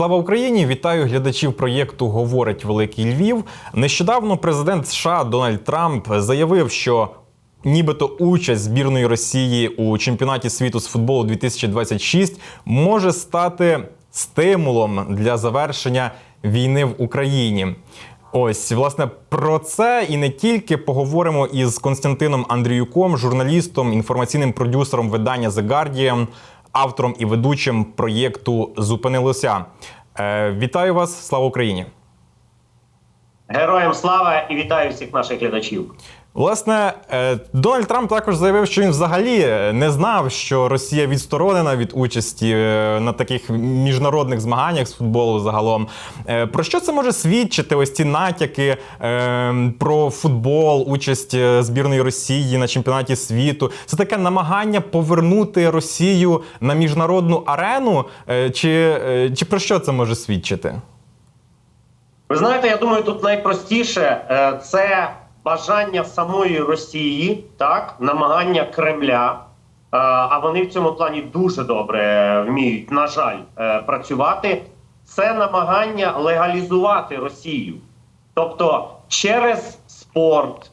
Слава Україні! Вітаю глядачів проєкту Говорить Великий Львів. Нещодавно президент США Дональд Трамп заявив, що нібито участь збірної Росії у чемпіонаті світу з футболу 2026 може стати стимулом для завершення війни в Україні. Ось власне про це і не тільки поговоримо із Константином Андріюком, журналістом, інформаційним продюсером видання The Guardian, автором і ведучим проєкту Зупинилося. Е, вітаю вас, слава Україні! Героям слава і вітаю всіх наших глядачів. Власне, е, Дональд Трамп також заявив, що він взагалі не знав, що Росія відсторонена від участі е, на таких міжнародних змаганнях з футболу загалом. Е, Про що це може свідчити? Ось ці натяки е, про футбол, участь е, збірної Росії на чемпіонаті світу? Це таке намагання повернути Росію на міжнародну арену? Е, Чи, е, чи про що це може свідчити? Ви знаєте, я думаю, тут найпростіше е, це бажання самої Росії, так, намагання Кремля. е, А вони в цьому плані дуже добре вміють, на жаль, е, працювати. Це намагання легалізувати Росію. Тобто через спорт,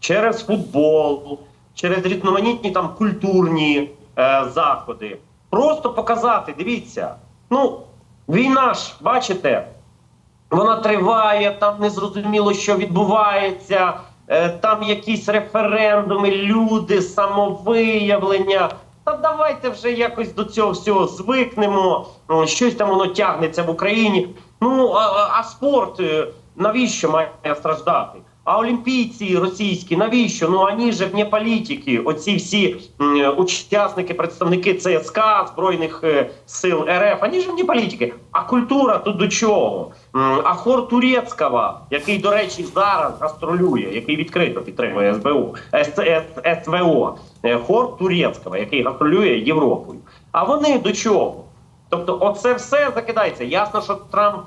через футбол, через різноманітні там культурні е, заходи. Просто показати, дивіться, ну, війна ж, бачите, вона триває, там незрозуміло, що відбувається. е, Там якісь референдуми, люди, самовиявлення. Та давайте вже якось до цього всього звикнемо. Щось там воно тягнеться в Україні. Ну а, а- спорт е, навіщо має страждати? А олімпійці російські навіщо? Ну ані ж не політики. Оці всі м, учасники, представники ЦСКА збройних е, сил РФ, ані ж не політики. А культура тут до чого? А хор Турецького, який, до речі, зараз гастролює, який відкрито підтримує СБУ, СВО, е, хор Турецького, який гастролює Європою. А вони до чого? Тобто, оце все закидається. Ясно, що Трамп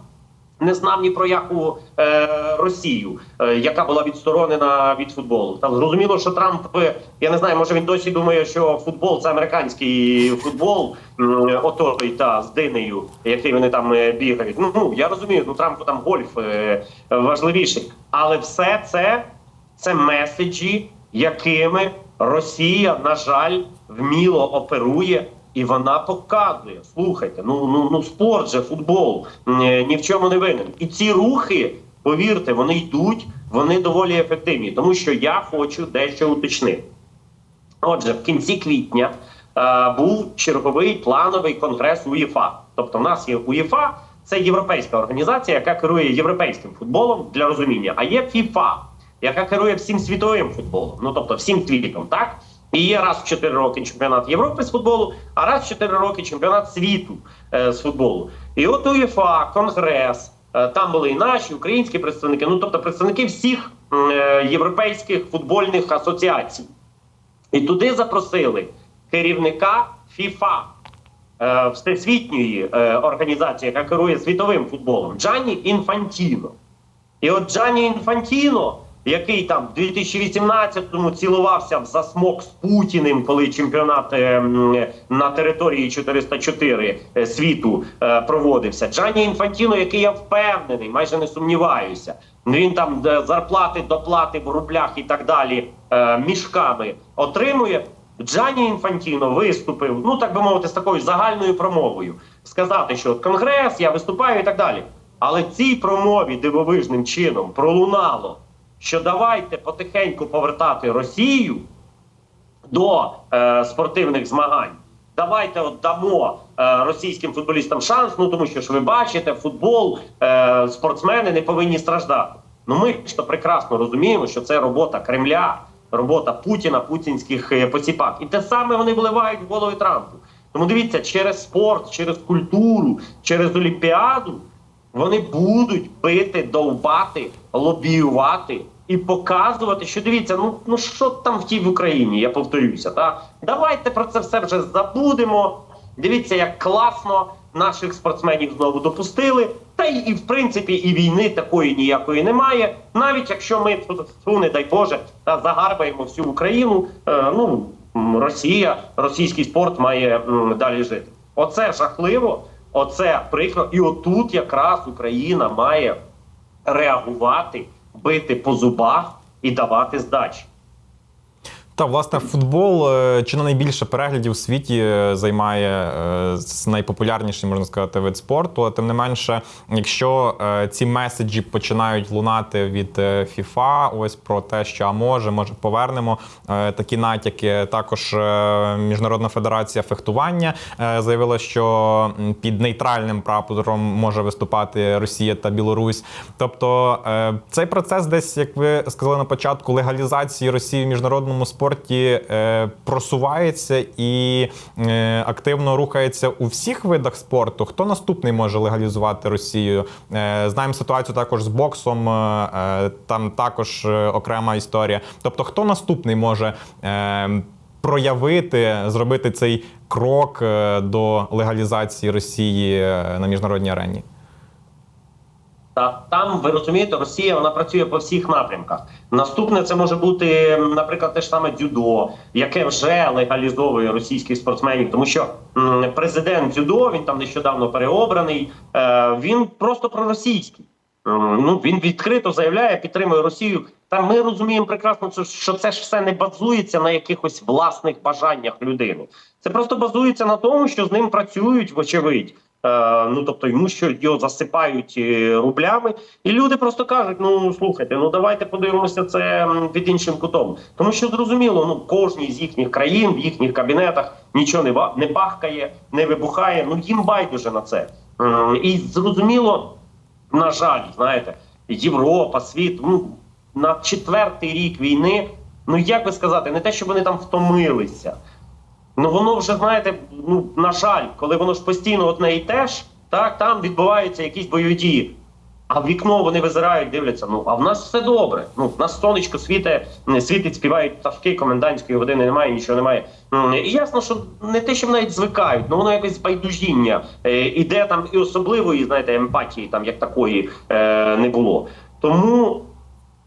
не знав ні про яку е, Росію, е, яка була відсторонена від футболу. Там зрозуміло, що Трамп, е, я не знаю, може він досі думає, що футбол це американський футбол, м, отой та з динею, який вони там е, бігають. Ну, ну я розумію, ну Трампу там гольф е, важливіший, але все це це меседжі, якими Росія, на жаль, вміло оперує. І вона показує, слухайте, ну ну ну спорт же, футбол ні, ні в чому не винен. І ці рухи, повірте, вони йдуть, вони доволі ефективні, тому що я хочу дещо уточнити. Отже, в кінці квітня е, був черговий плановий конгрес УЄФА. Тобто, в нас є УЄФА, це європейська організація, яка керує європейським футболом для розуміння. А є ФІФА, яка керує всім світовим футболом, ну тобто всім світом, так? І є раз в 4 роки чемпіонат Європи з футболу, а раз в 4 роки чемпіонат світу е, з футболу. І от УЄФА, Конгрес, е, там були і наші українські представники, ну тобто представники всіх е, європейських футбольних асоціацій. І туди запросили керівника ФІФА е, всесвітньої е, організації, яка керує світовим футболом, Джанні Інфантіно. І от Джанні Інфантіно, який там в 2018-му цілувався в засмок з Путіним, коли чемпіонат е, на території 404 е, світу е, проводився. Джанні Інфантіно, який я впевнений, майже не сумніваюся. Він там е, зарплати, доплати в рублях і так далі е, мішками отримує. Джанні Інфантіно виступив, ну так би мовити, з такою загальною промовою, сказати, що конгрес, я виступаю і так далі. Але цій промові дивовижним чином пролунало, що давайте потихеньку повертати Росію до е, спортивних змагань. Давайте от дамо е, російським футболістам шанс. Ну тому що ж ви бачите, футбол, е, спортсмени не повинні страждати. Ну ми ж прекрасно розуміємо, що це робота Кремля, робота Путіна, путінських е, поціпак. І те саме вони вливають в голови Трампу. Тому дивіться, через спорт, через культуру, через Олімпіаду вони будуть бити, довбати, лобіювати і показувати, що дивіться, ну ну що там в тій в Україні, я повторюся. Та давайте про це все вже забудемо. Дивіться, як класно наших спортсменів знову допустили. Та й і в принципі і війни такої ніякої немає. Навіть якщо ми фу, не дай Боже, та загарбаємо всю Україну. Е, ну Росія, російський спорт має м, далі жити. Оце жахливо. Оце прикро. І отут якраз Україна має реагувати, бити по зубах і давати здачі. Та власне футбол е, чи не найбільше переглядів у світі е, займає е, найпопулярніший, можна сказати, вид спорту. Але тим не менше, якщо ці меседжі починають лунати від FIFA, ось про те, що а може, може повернемо такі натяки. Також Міжнародна федерація фехтування заявила, що під нейтральним прапором може виступати Росія та Білорусь. Тобто цей процес, десь як ви сказали на початку, легалізації Росії в міжнародному спорті е, просувається і е, активно рухається у всіх видах спорту. Хто наступний може легалізувати Росію? Е, знаємо ситуацію також з боксом. там також окрема історія. Тобто, хто наступний може? Проявити, зробити цей крок до легалізації Росії на міжнародній арені. Та там ви розумієте, Росія вона працює по всіх напрямках. Наступне це може бути, наприклад, те ж саме дзюдо, яке вже легалізовує російських спортсменів, тому що президент дзюдо він там нещодавно переобраний. Е, він просто проросійський. Ну він відкрито заявляє, підтримує Росію. Та ми розуміємо прекрасно, що це ж все не базується на якихось власних бажаннях людини. Це просто базується на тому, що з ним працюють, вочевидь. Е, ну тобто йому що його засипають е, рублями, і люди просто кажуть: ну слухайте, ну давайте подивимося це під іншим кутом. Тому що зрозуміло, ну кожній з їхніх країн в їхніх кабінетах нічого не не бахкає, не вибухає. Ну їм байдуже на це. І зрозуміло, на жаль, знаєте, Європа, світ, ну на четвертий рік війни. Ну як би сказати, не те, що вони там втомилися. Ну воно вже знаєте, ну на жаль, коли воно ж постійно одне і те ж, так там відбуваються якісь бойові дії. А в вікно вони визирають, дивляться. Ну а в нас все добре. Ну в нас сонечко світе, світить, співають пташки, комендантської години немає, нічого немає. І ясно, що не те, що навіть звикають, ну воно якесь байдужіння. Е, іде там і особливої, знаєте, емпатії там як такої е, не було. Тому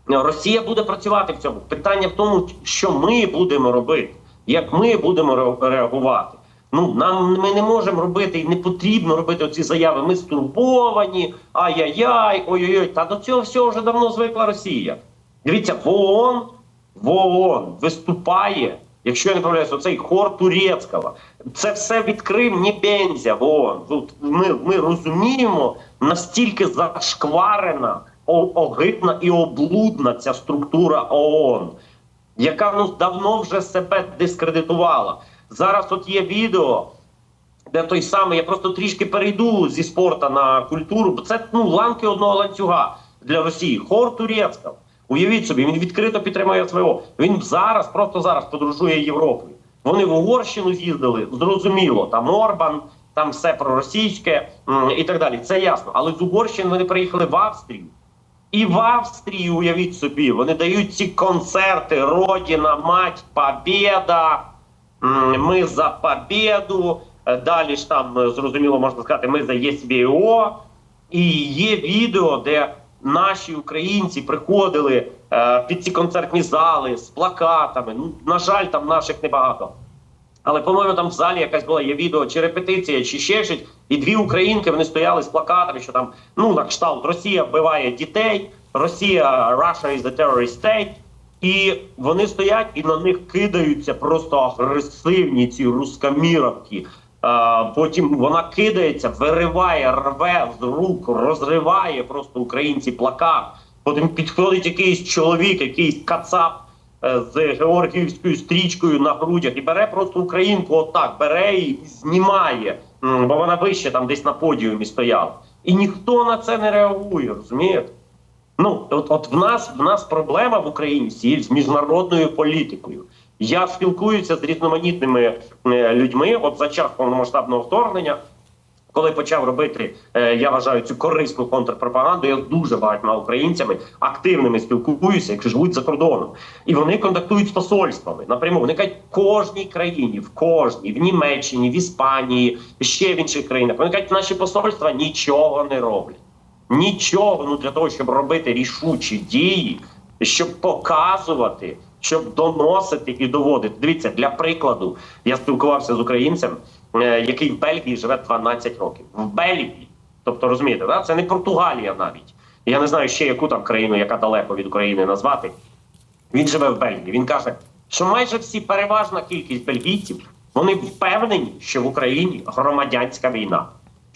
Росія буде працювати в цьому. Питання в тому, що ми будемо робити, як ми будемо реагувати. Ну нам ми не можемо робити і не потрібно робити оці заяви. Ми стурбовані, ай-яй-яй, ой-ой-ой. Та до цього всього вже давно звикла Росія. Дивіться, в ООН, в ООН виступає, якщо я не помиляюся, оцей хор Турецького. Це все відкрив не Бензя в ООН. Тут ми, ми розуміємо, настільки зашкварена, огидна і облудна ця структура ООН, яка ну давно вже себе дискредитувала. Зараз от є відео, де той самий, я просто трішки перейду зі спорту на культуру, бо це ну ланки одного ланцюга для Росії. Хор Турецького. Уявіть собі, він відкрито підтримує СВО. Він зараз, просто зараз подорожує Європою. Вони в Угорщину з'їздили, зрозуміло, там Орбан, там все проросійське і так далі. Це ясно. Але з Угорщини вони приїхали в Австрію. І в Австрії, уявіть собі, вони дають ці концерти Родіна, мать, Побєда, ми за побєду. Е, Далі ж там е, зрозуміло можна сказати, ми за ЄСВО. І є відео, де наші українці приходили е, під ці концертні зали з плакатами. Ну, на жаль, там наших небагато. Але, по-моєму, там в залі якась була є відео, чи репетиція, чи ще щось. І дві українки вони стояли з плакатами, що там ну на кшталт Росія вбиває дітей, Росія Russia is a terrorist state. І вони стоять і на них кидаються просто агресивні ці рускаміровки. А, потім вона кидається, вириває, рве з рук, розриває просто українці плакат. Потім підходить якийсь чоловік, якийсь кацап е, з георгіївською стрічкою на грудях і бере просто українку, отак бере і знімає, бо вона вище там десь на подіумі стояла. І ніхто на це не реагує, розумієте? Ну, от, от в нас в нас проблема в Україні з міжнародною політикою. Я спілкуюся з різноманітними е, людьми. От за час повномасштабного вторгнення, коли почав робити, е, я вважаю цю корисну контрпропаганду. Я дуже багатьма українцями активними спілкуюся, які живуть за кордоном, і вони контактують з посольствами. Напряму вони кажуть, в кожній країні, в кожній, в Німеччині, в Іспанії, ще в інших країнах. Вони кажуть, наші посольства нічого не роблять. Нічого ну для того, щоб робити рішучі дії, щоб показувати, щоб доносити і доводити. Дивіться, для прикладу, я спілкувався з українцем. е, який в Бельгії живе 12 років. В Бельгії. Тобто, розумієте, да? це не Португалія навіть. Я не знаю ще яку там країну, яка далеко від України назвати. Він живе в Бельгії. Він каже, що майже всі переважна кількість бельгійців вони впевнені, що в Україні громадянська війна.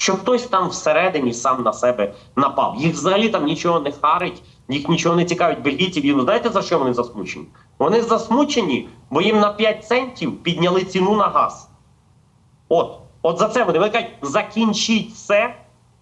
Що хтось там всередині сам на себе напав. Їх взагалі там нічого не харить, їх нічого не цікавить бельгійців. І ну, знаєте за що вони засмучені? Вони засмучені, бо їм на 5 центів підняли ціну на газ. От, от за це вони Вони кажуть, закінчіть все,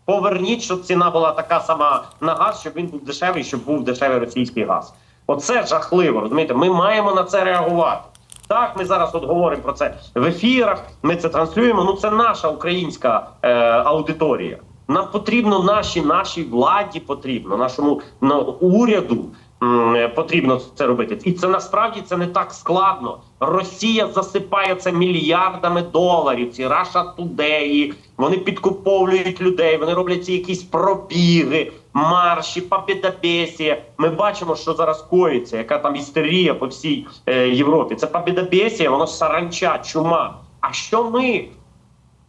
поверніть, щоб ціна була така сама на газ, щоб він був дешевий, щоб був дешевий російський газ. Оце жахливо. Розумієте, ми маємо на це реагувати. Так, ми зараз от говоримо про це в ефірах. Ми це транслюємо. Ну це наша українська е, аудиторія. Нам потрібно нашій нашій владі, потрібно нашому на, уряду м, потрібно це робити. І це насправді це не так складно. Росія засипає це мільярдами доларів. Ці Russia Today, вони підкуповують людей, вони роблять ці якісь пробіги, марші, побєдобєсія. Ми бачимо, що зараз коїться, яка там істерія по всій е, Європі. Це побєдобєсія, воно саранча, чума. А що ми?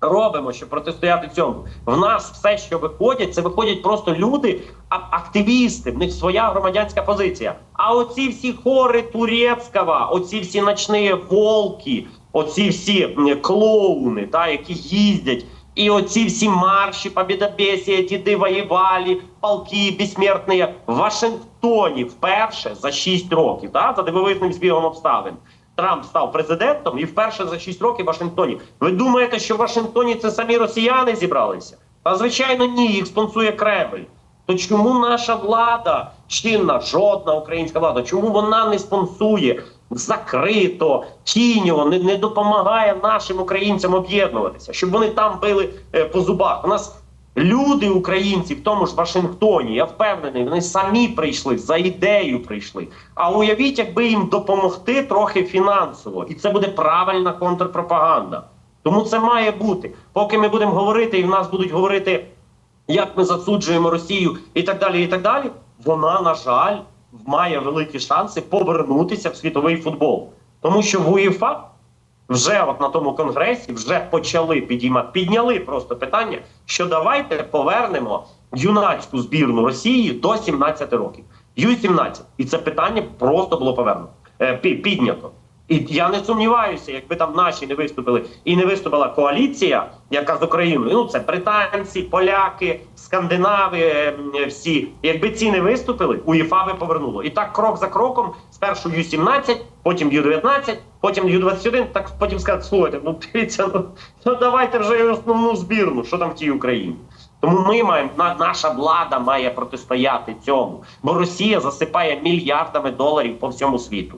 робимо, щоб протистояти цьому. В нас все, що виходять, це виходять просто люди, активісти. В них своя громадянська позиція. А оці всі хори Турецького, оці всі ночні волки, оці всі клоуни, та які їздять. І оці всі марші, побідобєсія, діди воювали, полки безсмертні в Вашингтоні вперше за 6 років, та, за дивовижним збігом обставин. Трамп став президентом і вперше за 6 років в Вашингтоні. Ви думаєте, що в Вашингтоні це самі росіяни зібралися? Та звичайно, ні, їх спонсує Кремль. То чому наша влада, чинна, жодна українська влада, чому вона не спонсує закрито, тіньово, не, не допомагає нашим українцям об'єднуватися, щоб вони там били е, по зубах? У нас люди, українці, в тому ж Вашингтоні, я впевнений, вони самі прийшли за ідею прийшли. А уявіть, якби їм допомогти трохи фінансово, і це буде правильна контрпропаганда. Тому це має бути. Поки ми будемо говорити, і в нас будуть говорити, як ми засуджуємо Росію, і так далі. І так далі. Вона, на жаль, має великі шанси повернутися в світовий футбол, тому що в УЄФА вже от на тому конгресі вже почали підіймати, підняли просто питання, що давайте повернемо юнацьку збірну Росії до 17 років. Ю-17. І це питання просто було повернуто, е, піднято. І я не сумніваюся, якби там наші не виступили і не виступила коаліція, яка з Україною, ну це британці, поляки, скандинави, е, всі. Якби ці не виступили, УЄФА би повернуло. І так крок за кроком, спершу Ю-17, потім Ю-19, потім Ю-21, так потім сказати, слухайте, ну дивіться, ну, ну давайте вже основну збірну, що там в тій Україні. Тому ми маємо на- наша влада має протистояти цьому, бо Росія засипає мільярдами доларів по всьому світу.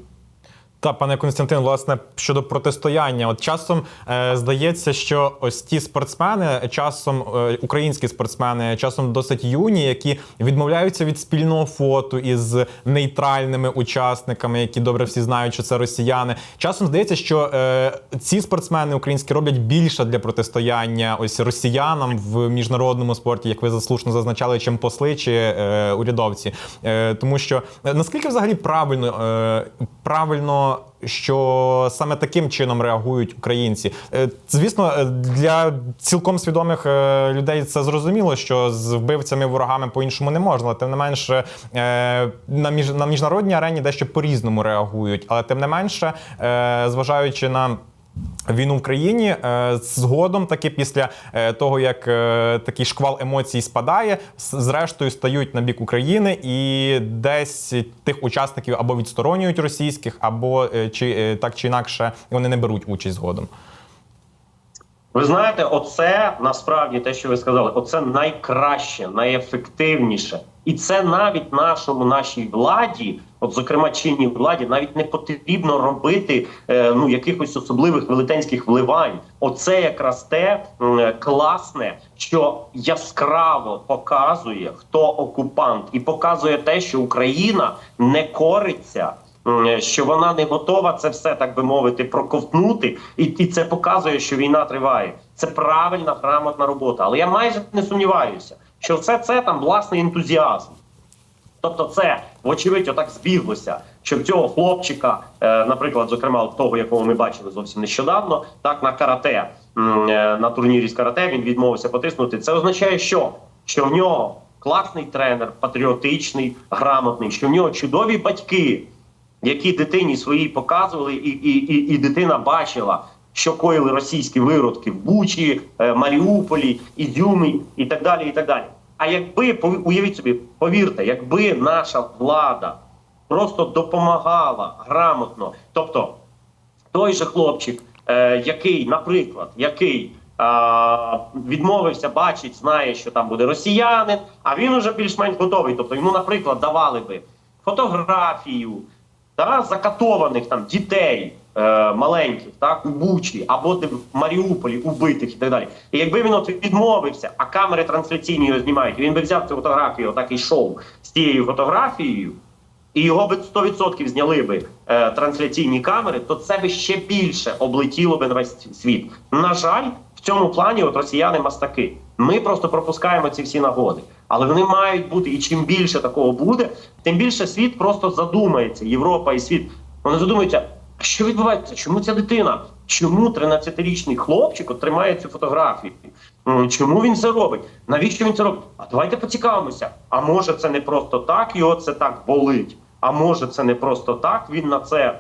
Та, пане Константин, власне, щодо протистояння, от часом е, здається, що ось ті спортсмени, часом е, українські спортсмени, часом досить юні, які відмовляються від спільного фото із нейтральними учасниками, які добре всі знають, що це росіяни. Часом здається, що е, ці спортсмени українські роблять більше для протистояння ось росіянам в міжнародному спорті, як ви заслушно зазначали, чим посли чи е, урядовці. Е, тому що е, наскільки взагалі правильно, е, правильно що саме таким чином реагують українці. Е, Звісно, е, для цілком свідомих е, людей це зрозуміло, що з вбивцями ворогами по-іншому не можна. Тим не менше на між на міжнародній арені дещо по-різному реагують. Але тим не менше, зважаючи на. Війну в країні е, згодом, таки після е, того, як е, такий шквал емоцій спадає, зрештою стають на бік України і десь тих учасників або відсторонюють російських, або чи так чи інакше вони не беруть участь згодом. Ви знаєте, оце насправді те, що ви сказали, оце найкраще, найефективніше, і це навіть нашому нашій владі, от зокрема чинній владі, навіть не потрібно робити е, ну якихось особливих велетенських вливань. Оце якраз те м, класне, що яскраво показує, хто окупант, і показує те, що Україна не кориться. Що вона не готова це все, так би мовити, проковтнути, і, і це показує, що війна триває. Це правильна, грамотна робота. Але я майже не сумніваюся, що все це там власний ентузіазм. Тобто, це вочевидь, отак збіглося, що в цього хлопчика, е, наприклад, зокрема, того, якого ми бачили зовсім нещодавно, так на карате е, на турнірі з карате він відмовився потиснути. Це означає, що, що в нього класний тренер, патріотичний, грамотний, що в нього чудові батьки, які дитині своїй показували, і, і, і, і дитина бачила, що коїли російські виродки в Бучі, е, Маріуполі, Ізюмі і так далі. і так далі. А якби уявіть собі, повірте, якби наша влада просто допомагала грамотно, тобто той же хлопчик, е, який, наприклад, який е, відмовився, бачить, знає, що там буде росіянин, а він уже більш-менш готовий. Тобто йому, наприклад, давали би фотографію та, закатованих там дітей маленьких, так, у Бучі, або де в Маріуполі убитих і так далі. І якби він от відмовився, а камери трансляційні його знімають, він би взяв цю фотографію, отак і йшов з тією фотографією, і його би 100% зняли би е, трансляційні камери, то це би ще більше облетіло би на весь світ. На жаль, в цьому плані от росіяни мастаки. Ми просто пропускаємо ці всі нагоди, але вони мають бути. І чим більше такого буде, тим більше світ просто задумається. Європа і світ вони задумаються, що відбувається? Чому ця дитина? Чому 13-річний хлопчик от тримає цю фотографію? Чому він це робить? Навіщо він це робить? А давайте поцікавимося. А може це не просто так, його це так болить. А може це не просто так, він на це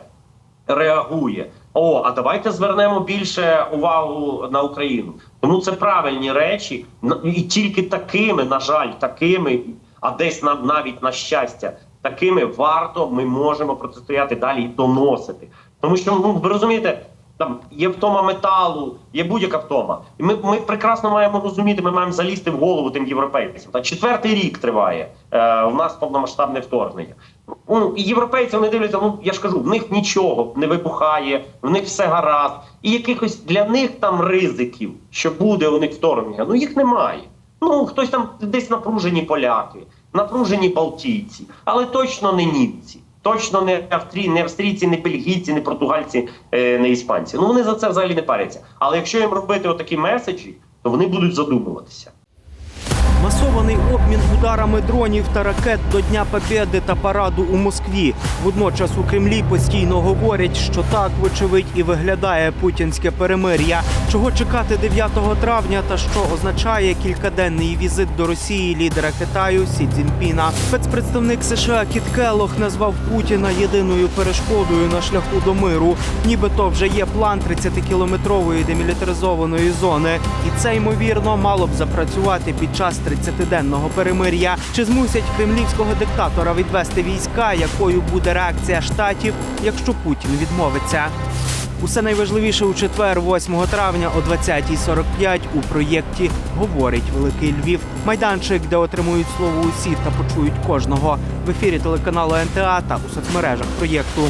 реагує. О, а давайте звернемо більше увагу на Україну. Тому це правильні речі, і тільки такими, на жаль, такими, а десь нам навіть на щастя, такими варто ми можемо протистояти далі і доносити. Тому що ну ви розумієте, там є втома металу, є будь-яка втома. І ми, ми прекрасно маємо розуміти, ми маємо залізти в голову тим європейцям. Та четвертий рік триває е, у нас повномасштабне вторгнення. Ну, і європейці вони дивляться, ну я ж кажу, в них нічого не вибухає, в них все гаразд. І якихось для них там ризиків, що буде у них вторгнення, ну їх немає. Ну, хтось там десь напружені поляки, напружені балтійці, але точно не німці. Точно не австрі, не австрійці, не бельгійці, не португальці, е, не іспанці. Ну вони за це взагалі не паряться. Але якщо їм робити отакі меседжі, то вони будуть задумуватися. Масований обмін ударами дронів та ракет до Дня Побєди та параду у Москві. Водночас у Кремлі постійно говорять, що так, вочевидь, і виглядає путінське перемир'я. Чого чекати 9 травня та що означає кількаденний візит до Росії лідера Китаю Сі Цзіньпіна. Спецпредставник США Кіт Келлох назвав Путіна єдиною перешкодою на шляху до миру. Нібито вже є план 30-кілометрової демілітаризованої зони, і це ймовірно мало б запрацювати під час 30-денного перемир'я. Чи змусять кремлівського диктатора відвести війська, якою буде реакція штатів, якщо Путін відмовиться? Усе найважливіше у четвер, 8 травня о 20.45 у проєкті Говорить Великий Львів. Майданчик, де отримують слово усі та почують кожного. В ефірі телеканалу НТА та у соцмережах проєкту.